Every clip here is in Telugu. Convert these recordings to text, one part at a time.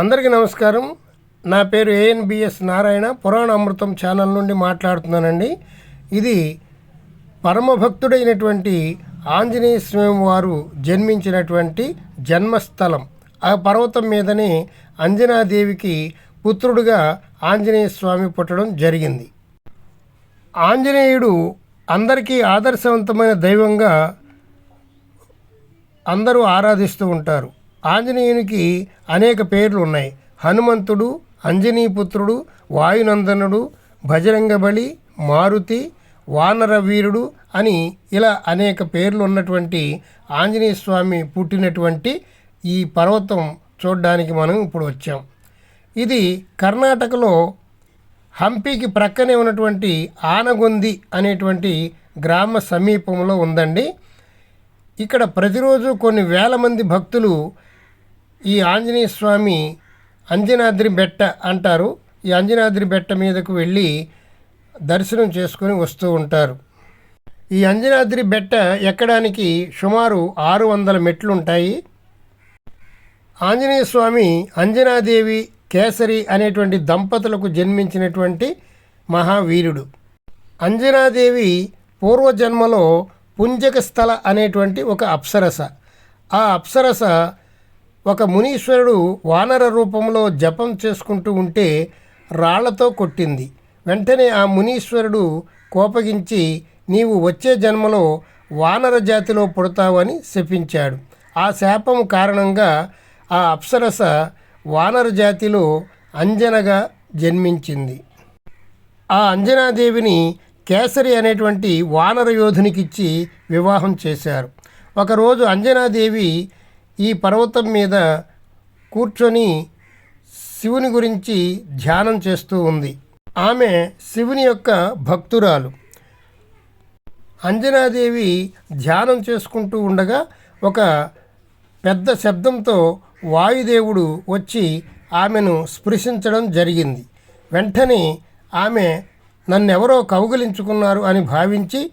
అందరికీ నమస్కారం. నా పేరు ఏఎన్బిఎస్ నారాయణ. పురాణ అమృతం ఛానల్ నుండి మాట్లాడుతున్నానండి. ఇది పరమభక్తుడైనటువంటి ఆంజనేయ స్వామి వారు జన్మించినటువంటి జన్మస్థలం. ఆ పర్వతం మీదనే అంజనాదేవికి పుత్రుడుగా ఆంజనేయ స్వామి పుట్టడం జరిగింది. ఆంజనేయుడు అందరికీ ఆదర్శవంతమైన దైవంగా అందరూ ఆరాధిస్తూ ఉంటారు. ఆంజనేయునికి అనేక పేర్లు ఉన్నాయి. హనుమంతుడు అంజనీపుత్రుడు వాయునందనుడు బజరంగబలి మారుతి వానర వీరుడు అని ఇలా అనేక పేర్లు ఉన్నటువంటి ఆంజనేయ స్వామి పుట్టినటువంటి ఈ పర్వతం చూడడానికి మనం ఇప్పుడు వచ్చాం. ఇది కర్ణాటకలో హంపీకి ప్రక్కనే ఉన్నటువంటి ఆనగొంది అనేటువంటి గ్రామ సమీపంలో ఉందండి. ఇక్కడ ప్రతిరోజు కొన్ని వేల మంది భక్తులు ఈ ఆంజనేయ స్వామి అంజనాద్రి బెట్ట అంటారు. ఈ అంజనాద్రి బెట్ట మీదకు వెళ్ళి దర్శనం చేసుకొని వస్తూ ఉంటారు. ఈ అంజనాద్రి బెట్ట ఎక్కడానికి సుమారు ఆరు వందల మెట్లు ఉంటాయి ఆంజనేయ స్వామి అంజనాదేవి కేసరి అనేటువంటి దంపతులకు జన్మించినటువంటి మహావీరుడు. అంజనాదేవి పూర్వజన్మలో పుంజక స్థల అనేటువంటి ఒక అప్సరస. ఆ అప్సరస ఒక మునీశ్వరుడు వానర రూపంలో జపం చేసుకుంటూ ఉంటే రాళ్ళతో కొట్టింది. వెంటనే ఆ మునీశ్వరుడు కోపగించి నీవు వచ్చే జన్మలో వానర జాతిలో పుడతావని శపించాడు. ఆ శాపం కారణంగా ఆ అప్సరస వానర జాతిలో అంజనగా జన్మించింది. ఆ అంజనాదేవిని కేసరి అనేటువంటి వానర యోధునికిచ్చి వివాహం చేశారు. ఒకరోజు అంజనాదేవి ఈ పర్వతం మీద కూర్చొని శివుని గురించి ధ్యానం చేస్తూ ఉంది. ఆమె శివుని యొక్క భక్తురాలు. అంజనాదేవి ధ్యానం చేసుకుంటూ ఉండగా ఒక పెద్ద శబ్దంతో వాయుదేవుడు వచ్చి ఆమెను స్పృశించడం జరిగింది. వెంటనే ఆమె నన్నెవరో కౌగిలించుకున్నారు అని భావించి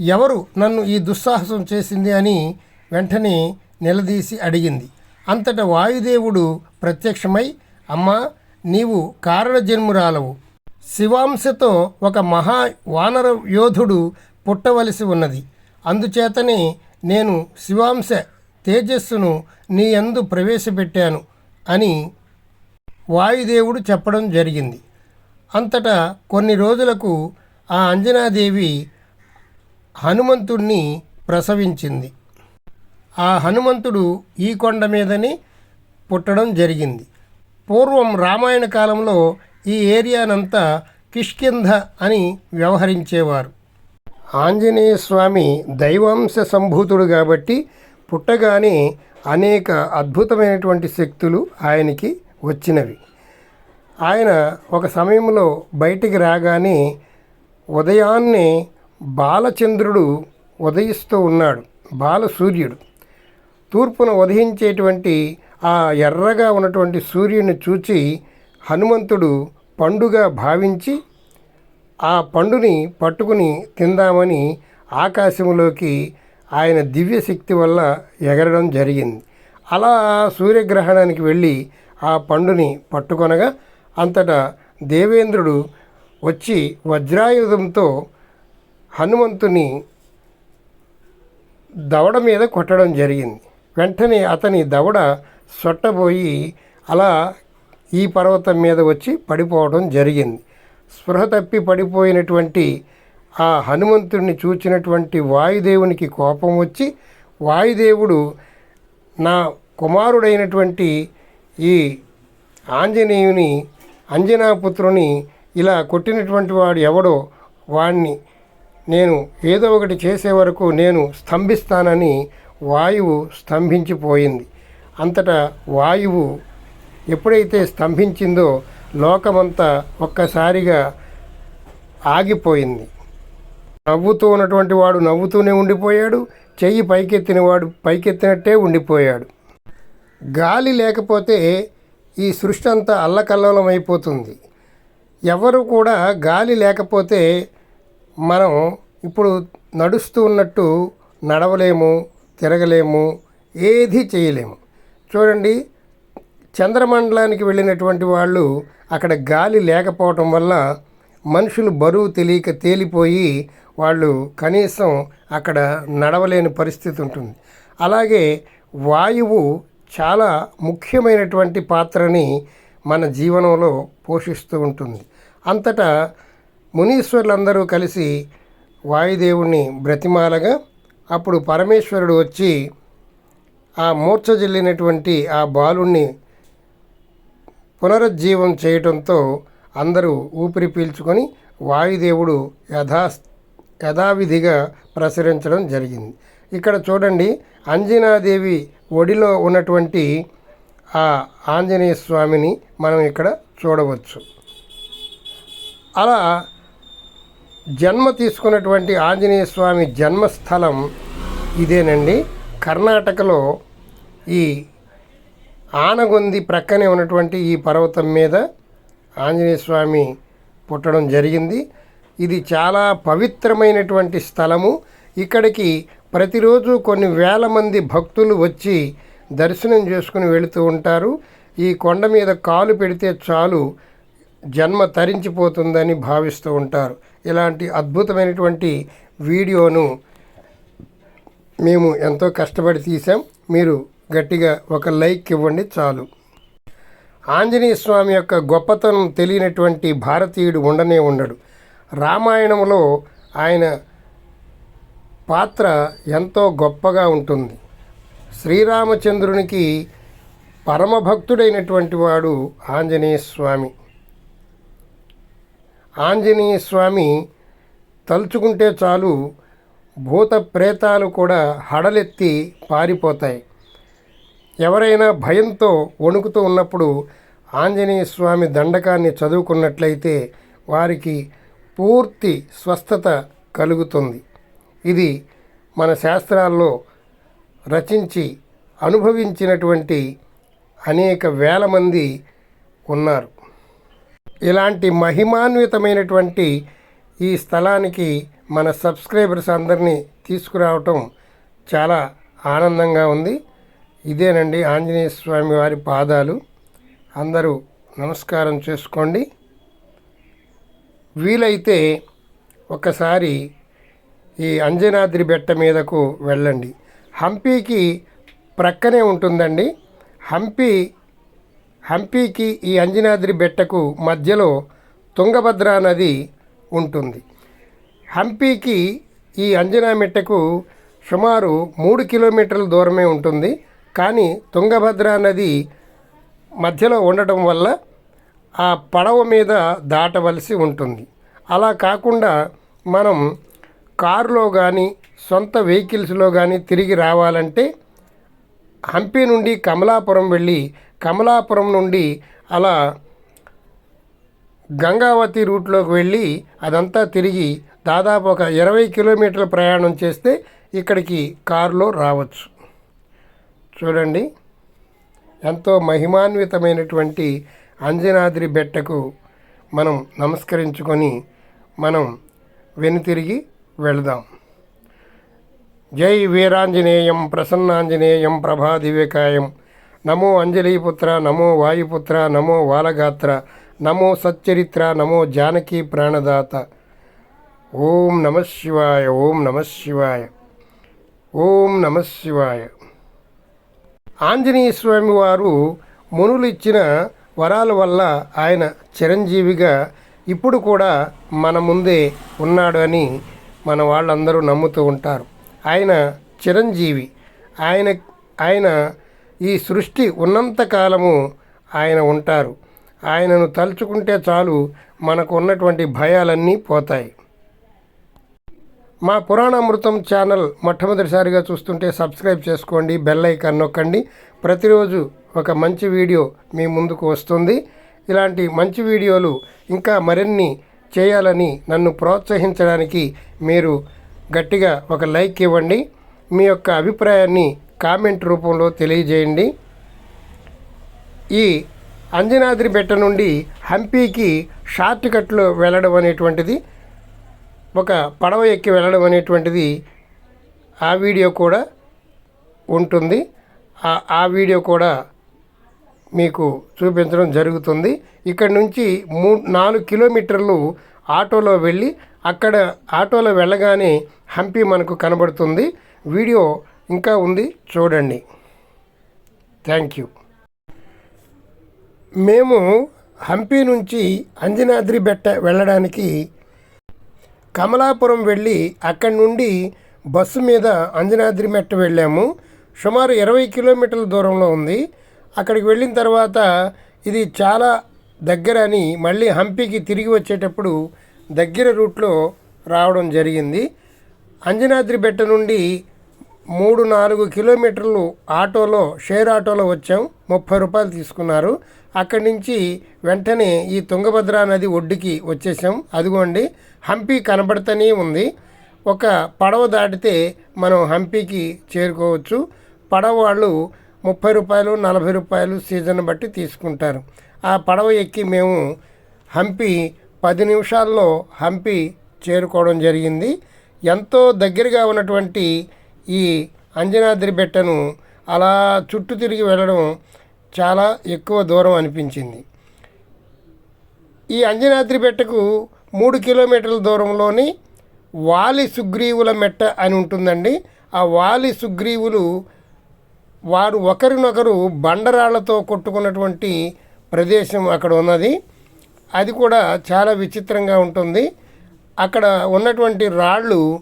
ఎవరు నన్ను ఈ దుస్సాహసం చేసింది? అని వెంటనే నిలదీసి అడిగింది. అంతటా వాయుదేవుడు ప్రత్యక్షమై అమ్మా నీవు కారణజన్మురాలవు. శివాంశతో ఒక మహా వానర యోధుడు పుట్టవలసి ఉన్నది. అందుచేతనే నేను శివాంశ తేజస్సును నీ యందు ప్రవేశపెట్టాను అని వాయుదేవుడు చెప్పడం జరిగింది. అంతటా కొన్ని రోజులకు ఆ అంజనాదేవి హనుమంతుణ్ణి ప్రసవించింది. ఆ హనుమంతుడు ఈ కొండ మీదని పుట్టడం జరిగింది. పూర్వం రామాయణ కాలంలో ఈ ఏరియానంతా కిష్కింధ అని వ్యవహరించేవారు. ఆంజనేయ స్వామి దైవాంశ సంభూతుడు కాబట్టి పుట్టగానే అనేక అద్భుతమైనటువంటి శక్తులు ఆయనకి వచ్చినవి. ఆయన ఒక సమయంలో బయటికి రాగానే ఉదయాన్నే బాలచంద్రుడు ఉదయిస్తూ ఉన్నాడు బాలసూర్యుడు. తూర్పున ఉదయించేటువంటి ఆ ఎర్రగా ఉన్నటువంటి సూర్యుని చూచి హనుమంతుడు పండుగ భావించి ఆ పండుని పట్టుకుని తిందామని ఆకాశంలోకి ఆయన దివ్యశక్తి వల్ల ఎగరడం జరిగింది. అలా సూర్యగ్రహణానికి వెళ్ళి ఆ పండుని పట్టుకొనగా అంతటా దేవేంద్రుడు వచ్చి వజ్రాయుధంతో హనుమంతుని దవడ మీద కొట్టడం జరిగింది. వెంటనే అతని దవడ సొట్టబోయి అలా ఈ పర్వతం మీద వచ్చి పడిపోవడం జరిగింది. స్పృహ తప్పి పడిపోయినటువంటి ఆ హనుమంతుడిని చూచినటువంటి వాయుదేవునికి కోపం వచ్చి వాయుదేవుడు నా కుమారుడైనటువంటి ఈ ఆంజనేయుని అంజనాపుత్రుని ఇలా కొట్టినటువంటి వాడు ఎవడో వాణ్ణి నేను ఏదో ఒకటి చేసే వరకు నేను స్తంభిస్తానని వాయువు స్తంభించిపోయింది. అంతటా వాయువు ఎప్పుడైతే స్తంభించిందో లోకమంతా ఒక్కసారిగా ఆగిపోయింది. నవ్వుతూ ఉన్నటువంటి వాడు నవ్వుతూనే ఉండిపోయాడు. చెయ్యి పైకెత్తిన వాడు పైకెత్తినట్టే ఉండిపోయాడు. గాలి లేకపోతే ఈ సృష్టి అంతా అల్లకల్లోలం అయిపోతుంది ఎవరు కూడా గాలి లేకపోతే మనం ఇప్పుడు నడుస్తూ ఉన్నట్టు నడవలేము. తిరగలేము ఏది చేయలేము. చూడండి చంద్రమండలానికి వెళ్ళినటువంటి వాళ్ళు అక్కడ గాలి లేకపోవటం వల్ల మనుషులు బరువు తెలియక తేలిపోయి వాళ్ళు కనీసం అక్కడ నడవలేని పరిస్థితి ఉంటుంది. అలాగే వాయువు చాలా ముఖ్యమైనటువంటి పాత్రని మన జీవనంలో పోషిస్తూ ఉంటుంది. అంతటా మునీశ్వరులందరూ కలిసి వాయుదేవుణ్ణి బ్రతిమాలగా అప్పుడు పరమేశ్వరుడు వచ్చి ఆ మూర్ఛ జల్లినటువంటి ఆ బాలుణ్ణి పునరుజ్జీవం చేయటంతో అందరూ ఊపిరి పీల్చుకొని వాయుదేవుడు యథా యథావిధిగా ప్రసరించడం జరిగింది. ఇక్కడ చూడండి అంజనాదేవి ఒడిలో ఉన్నటువంటి ఆ ఆంజనేయ స్వామిని మనం ఇక్కడ చూడవచ్చు. అలా జన్మ తీసుకున్నటువంటి ఆంజనేయ స్వామి జన్మస్థలం ఇదేనండి. కర్ణాటకలో ఈ ఆనగొంది ప్రక్కనే ఉన్నటువంటి ఈ పర్వతం మీద ఆంజనేయ స్వామి పుట్టడం జరిగింది. ఇది చాలా పవిత్రమైనటువంటి స్థలము. ఇక్కడికి ప్రతిరోజు కొన్ని వేల మంది భక్తులు వచ్చి దర్శనం చేసుకుని వెళుతూ ఉంటారు. ఈ కొండ మీద కాలు పెడితే చాలు జన్మ తరించిపోతుందని భావిస్తూ ఉంటారు. ఇలాంటి అద్భుతమైనటువంటి వీడియోను మేము ఎంతో కష్టపడి తీసాం మీరు గట్టిగా ఒక లైక్ ఇవ్వండి చాలు. ఆంజనేయ స్వామి యొక్క గొప్పతనం తెలియనటువంటి భారతీయుడు ఉండనే ఉండడు. రామాయణంలో ఆయన పాత్ర ఎంతో గొప్పగా ఉంటుంది. శ్రీరామచంద్రునికి పరమభక్తుడైనటువంటి వాడు ఆంజనేయ స్వామి. ఆంజనేయ స్వామి తలుచుకుంటే చాలు భూత ప్రేతాలు కూడా హడలెత్తి పారిపోతాయి. ఎవరైనా భయంతో వణుకుతూ ఉన్నప్పుడు ఆంజనేయ స్వామి దండకాన్ని చదువుకున్నట్లయితే వారికి పూర్తి స్వస్థత కలుగుతుంది. ఇది మన శాస్త్రాల్లో రచించి అనుభవించినటువంటి అనేక వేల మంది ఉన్నారు. ఇలాంటి మహిమాన్వితమైనటువంటి ఈ స్థలానికి మన సబ్స్క్రైబర్స్ అందరినీ తీసుకురావటం చాలా ఆనందంగా ఉంది. ఇదేనండి ఆంజనేయ స్వామి వారి పాదాలు. అందరూ నమస్కారం చేసుకోండి. వీలైతే ఒకసారి ఈ అంజనాద్రి బెట్ట మీదకు వెళ్ళండి. హంపీకి ప్రక్కనే ఉంటుందండి. హంపి హంపీకి ఈ అంజనాద్రి బెట్టకు మధ్యలో తుంగభద్రా నది ఉంటుంది. హంపీకి ఈ అంజనా మెట్టకు సుమారు మూడు కిలోమీటర్ల దూరమే ఉంటుంది. కానీ తుంగభద్రా నది మధ్యలో ఉండటం వల్ల ఆ పడవ మీద దాటవలసి ఉంటుంది. అలా కాకుండా మనం కారులో కానీ సొంత వెహికల్స్లో కానీ తిరిగి రావాలంటే హంపి నుండి కమలాపురం వెళ్ళి కమలాపురం నుండి అలా గంగావతి రూట్లోకి వెళ్ళి అదంతా తిరిగి దాదాపు ఒక ఇరవై కిలోమీటర్ల ప్రయాణం చేస్తే ఇక్కడికి కారులో రావచ్చు. చూడండి. ఎంతో మహిమాన్వితమైనటువంటి అంజనాద్రి బెట్టకు మనం నమస్కరించుకొని మనం వెనుతిరిగి వెళదాం. జై వీరాంజనేయం ప్రసన్నాంజనేయం ప్రభాదివేకాయం నమో అంజలిపుత్ర నమో వాయుపుత్ర నమో వాలగాత్ర నమో సచ్చరిత్ర నమో జానకి ప్రాణదాత. ఓం నమ శివాయ ఓం నమ శివాయ ఓం నమ శివాయ. ఆంజనేయ స్వామి వారు మునులు ఇచ్చిన వరాల వల్ల ఆయన చిరంజీవిగా ఇప్పుడు కూడా మన ముందే ఉన్నాడు అని మన వాళ్ళందరూ నమ్ముతూ ఉంటారు. ఆయన చిరంజీవి. ఆయన ఆయన ఈ సృష్టి ఉన్నంత కాలము ఆయన ఉంటారు. ఆయనను తలుచుకుంటే చాలు మనకు ఉన్నటువంటి భయాలన్నీ పోతాయి. మా పురాణామృతం ఛానల్ మొట్టమొదటిసారిగా చూస్తుంటే సబ్స్క్రైబ్ చేసుకోండి బెల్ ఐకాన్ నొక్కండి. ప్రతిరోజు ఒక మంచి వీడియో మీ ముందుకు వస్తుంది. ఇలాంటి మంచి వీడియోలు ఇంకా మరిన్ని చేయాలని నన్ను ప్రోత్సహించడానికి మీరు గట్టిగా ఒక లైక్ ఇవ్వండి. మీ యొక్క అభిప్రాయాన్ని కామెంట్ రూపంలో తెలియజేయండి. ఈ అంజనాద్రి బెట్ట నుండి హంపీకి షార్ట్ కట్లో వెళ్ళడం అనేటువంటిది ఒక పడవ ఎక్కి వెళ్ళడం అనేటువంటిది ఆ వీడియో కూడా ఉంటుంది. ఆ- ఆ వీడియో కూడా మీకు చూపించడం జరుగుతుంది. ఇక్కడ నుంచి మూ నాలుగు కిలోమీటర్లు ఆటోలో వెళ్ళి అక్కడ ఆటోలో వెళ్ళగానే హంపి మనకు కనబడుతుంది. వీడియో ఇంకా ఉంది. చూడండి. Thank you. మేము హంపి నుంచి అంజనాద్రి బెట్ట వెళ్ళడానికి కమలాపురం వెళ్ళి అక్కడి నుండి బస్సు మీద అంజనాద్రి మెట్ట వెళ్ళాము. సుమారు ఇరవై కిలోమీటర్ల దూరంలో ఉంది. అక్కడికి వెళ్ళిన తర్వాత ఇది చాలా దగ్గర అని మళ్ళీ హంపికి తిరిగి వచ్చేటప్పుడు దగ్గర రూట్లో రావడం జరిగింది. అంజనాద్రి బెట్ట నుండి మూడు నాలుగు కిలోమీటర్లు ఆటోలో షేర్ ఆటోలో వచ్చాం. ముప్పై రూపాయలు తీసుకున్నారు. అక్కడి నుంచి వెంటనే ఈ తుంగభద్ర నది ఒడ్డుకి వచ్చేసాం. అదిగోండి హంపి కనబడుతూనే ఉంది. ఒక పడవ దాటితే మనం హంపికి చేరుకోవచ్చు. పడవ వాళ్ళు ముప్పై రూపాయలు నలభై రూపాయలు సీజన్ బట్టి తీసుకుంటారు. ఆ పడవ ఎక్కి మేము హంపి పది నిమిషాల్లో హంపి చేరుకోవడం జరిగింది. ఎంతో దగ్గరగా ఉన్నటువంటి ఈ అంజనాద్రి బెట్టను అలా చుట్టూ తిరిగి వెళ్ళడం చాలా ఎక్కువ దూరం అనిపించింది. ఈ అంజనాద్రి బెట్టకు మూడు కిలోమీటర్ల దూరంలోని వాలి సుగ్రీవుల మెట్ట అని ఉంటుందండి. ఆ వాలి సుగ్రీవులు వారు ఒకరినొకరు బండరాళ్ళతో కొట్టుకున్నటువంటి ప్రదేశం అక్కడ ఉన్నది. అది కూడా చాలా విచిత్రంగా ఉంటుంది. అక్కడ ఉన్నటువంటి రాళ్ళు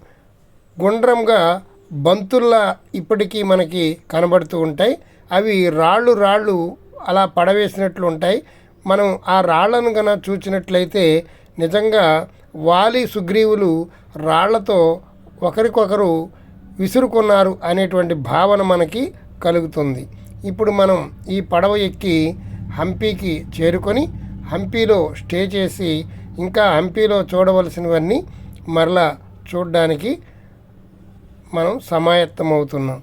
గుండ్రంగా బంతుల్లా ఇప్పటికీ మనకి కనబడుతూ ఉంటాయి. అవి రాళ్ళు రాళ్ళు అలా పడవేసినట్లు ఉంటాయి. మనం ఆ రాళ్ళను కనుక చూచినట్లయితే నిజంగా వాలి సుగ్రీవులు రాళ్ళతో ఒకరికొకరు విసురుకున్నారు అనేటువంటి భావన మనకి కలుగుతుంది. ఇప్పుడు మనం ఈ పడవ ఎక్కి హంపీకి చేరుకొని హంపీలో స్టే చేసి ఇంకా హంపీలో చూడవలసినవన్నీ మరలా చూడడానికి మనం సమాయత్తమవుతున్నాం.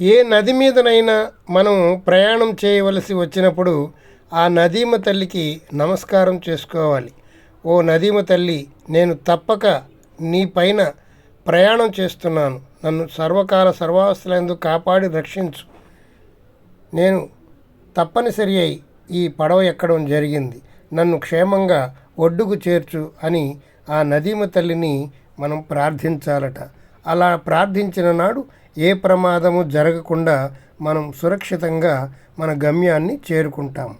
ఏ నది మీదనైనా మనం ప్రయాణం చేయవలసి వచ్చినప్పుడు ఆ నదీమ తల్లికి నమస్కారం చేసుకోవాలి. ఓ నదీమ తల్లి నేను తప్పక నీ పైన ప్రయాణం చేస్తున్నాను. నన్ను సర్వకాల సర్వావస్థలందు కాపాడి రక్షించు. నేను తప్పనిసరి అయి ఈ పడవ ఎక్కడం జరిగింది. నన్ను క్షేమంగా ఒడ్డుకు చేర్చు అని ఆ నదీమ తల్లిని మనం ప్రార్థించాలట. అలా ప్రార్థించిన నాడు ఏ ప్రమాదము జరగకుండా మనం సురక్షితంగా మన గమ్యాన్ని చేరుకుంటాం.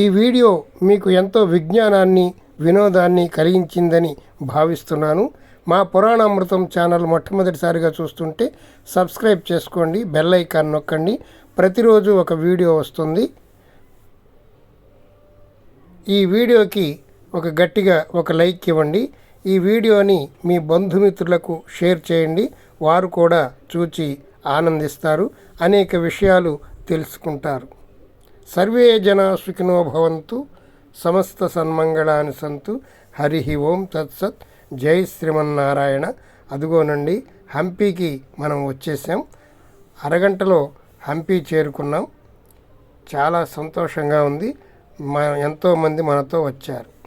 ఈ వీడియో మీకు ఎంతో విజ్ఞానాన్ని వినోదాన్ని కలిగించిందని భావిస్తున్నాను. మా పురాణామృతం ఛానల్ మొట్టమొదటిసారిగా చూస్తుంటే సబ్స్క్రైబ్ చేసుకోండి బెల్ ఐకాన్ నొక్కండి. ప్రతిరోజు ఒక వీడియో వస్తుంది. ఈ వీడియోకి ఒక గట్టిగా ఒక లైక్ ఇవ్వండి. ఈ వీడియోని మీ బంధుమిత్రులకు షేర్ చేయండి. వారు కూడా చూచి ఆనందిస్తారు. అనేక విషయాలు తెలుసుకుంటారు. సర్వే జనా సుఖినో భవంతు సమస్త సన్మంగళాని సంతు. హరి ఓం తత్సత్ జై శ్రీమన్నారాయణ. అదిగోనండి హంపీకి మనం వచ్చేసాం. అరగంటలో హంపీ చేరుకున్నాం. చాలా సంతోషంగా ఉంది. మా ఎంతోమంది మనతో వచ్చారు.